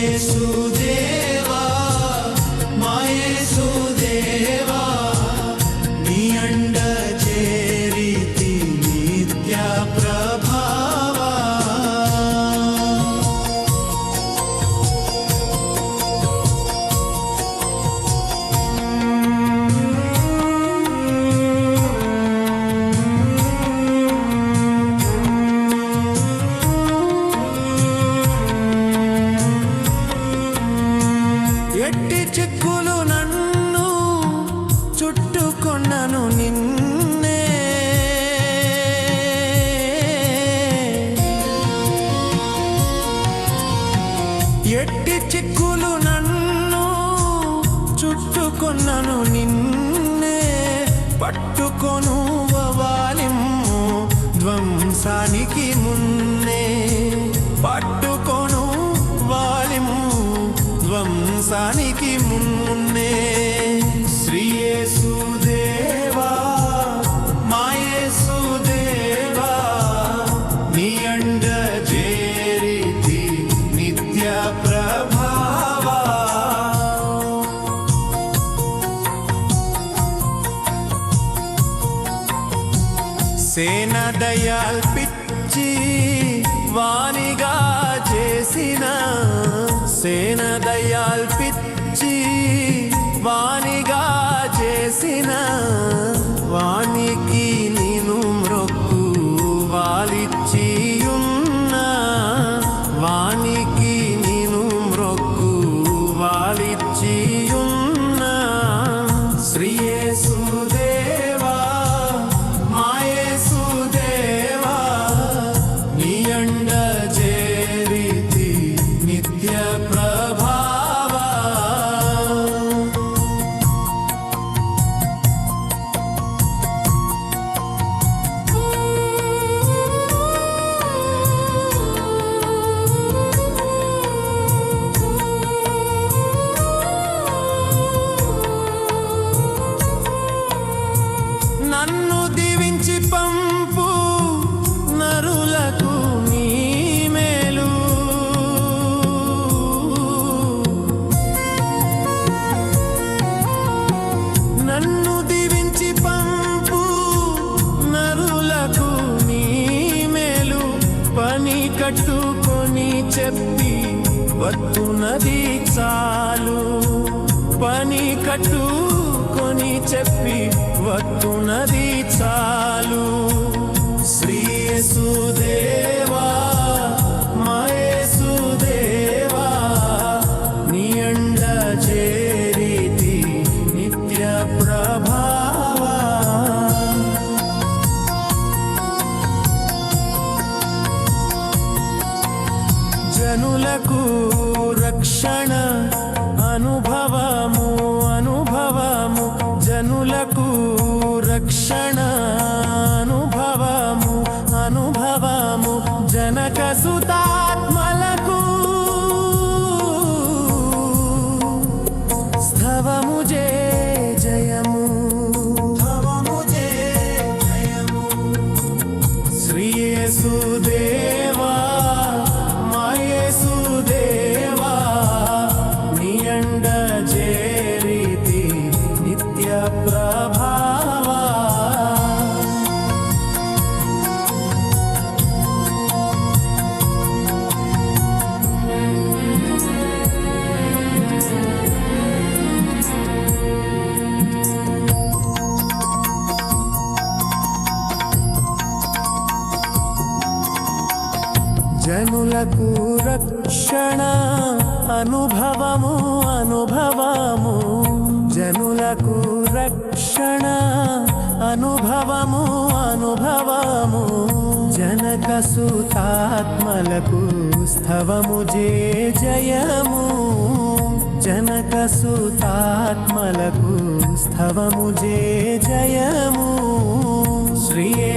Jesús. చుట్టుకొన్నను నిన్నే. ఎట్టి చిక్కులు నన్ను చుట్టుకొన్నను నిన్నే. పట్టుకొను వాలిమ్ము ధ్వంసానికి మున్నే పట్టుకొను వాలిమ్ము ధ్వంసానికి మున్నే దయాల్పిచ్చి వాణిగా చేసిన సేన దయాల్పిచ్చి వాణిగా చేసిన వాణికి నేను మ్రొక్కు వాలిచ్చియున్న వాణికి నేను మ్రొక్కు వాలిచ్చియున్న శ్రీయేసుదేవా చాలు. పని కట్టుకొని చెప్పి వత్తునది చాలు. శ్రీ సుదేవా జనులకు రక్షణ అనుభవము అనుభవము. జనులకు రక్షణ అనుభవము అనుభవము. జనక సుతాత్మలకు స్థవము జే జయము. జనక సుతాత్మలకు స్థవము జే జయము. శ్రీ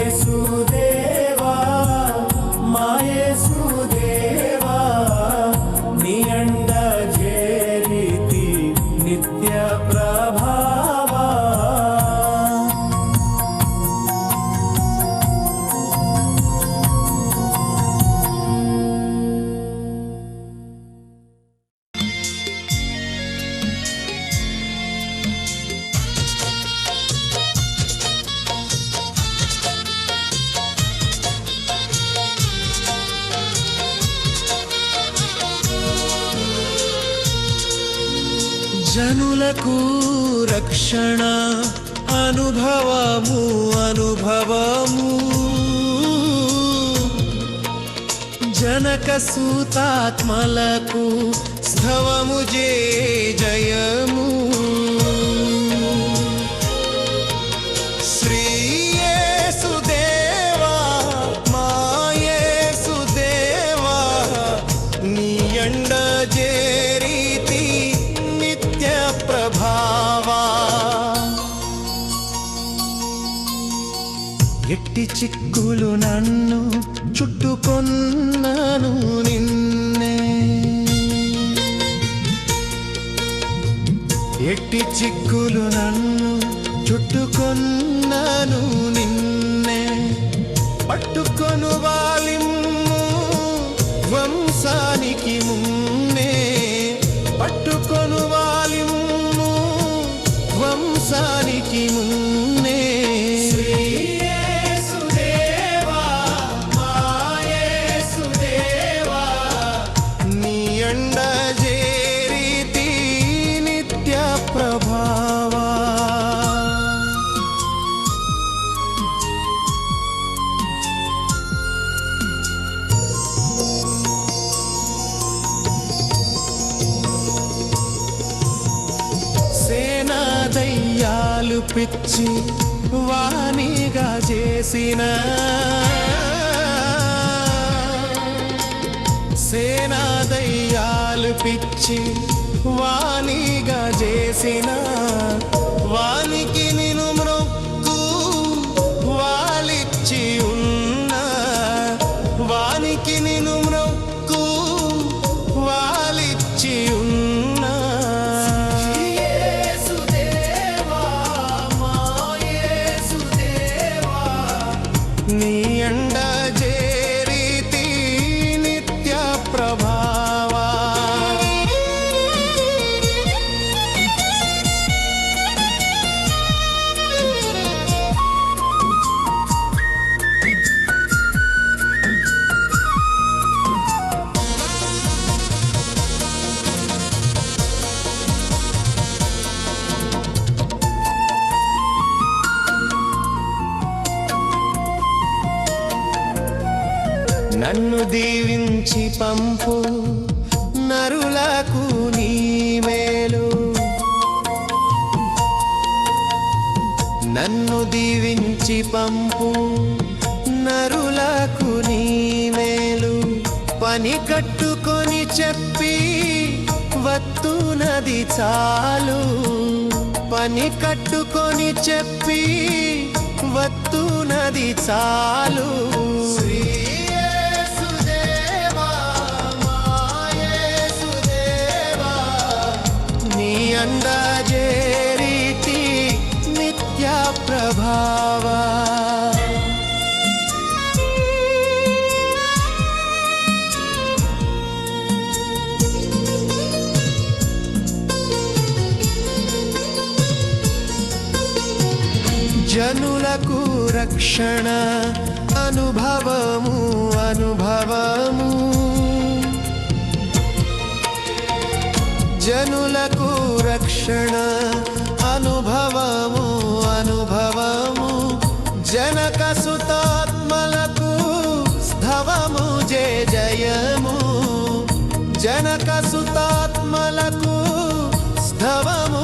జనులకు రక్షణ అనుభవము అనుభవము జనక సూతాత్మలకు స్థవము జే జయము ఎట్టి చిక్కులు నన్ను చుట్టుకొన్నాను నిన్నే. ఎట్టి చిక్కులు నన్ను చుట్టుకొన్నాను నిన్నే. పట్టుకో నీ అండ జేరీతి నిత్య ప్రభావా. సేనా దయ్యాలు పిచ్చి వాణిగా చేసిన సేనా దయ్యాలు పిచ్చి వాణిగా చేసిన వానికి నేను మ్రొక్కు వాలిచ్చి ఉన్నా వానికి నేను మ్రొక్కు వాలిచ్చి ఉన్నా నీ అండ దీవించి పంపు నరులకు నీ మేలు. నన్ను దీవించి పంపు నరులకు నీ మేలు. పని కట్టుకొని చెప్పి వత్తునది చాలు. పని కట్టుకొని చెప్పి వత్తునది చాలు. శ్రీ అండ జేరీతి నిత్య ప్రభావా జనులకు రక్షణ అనుభవము అనుభవము జనులకు రక్షణ అనుభవము అనుభవము జనక సుతాత్మలకు స్థవము జయ జయము జనక సుతాత్మలకు స్థవము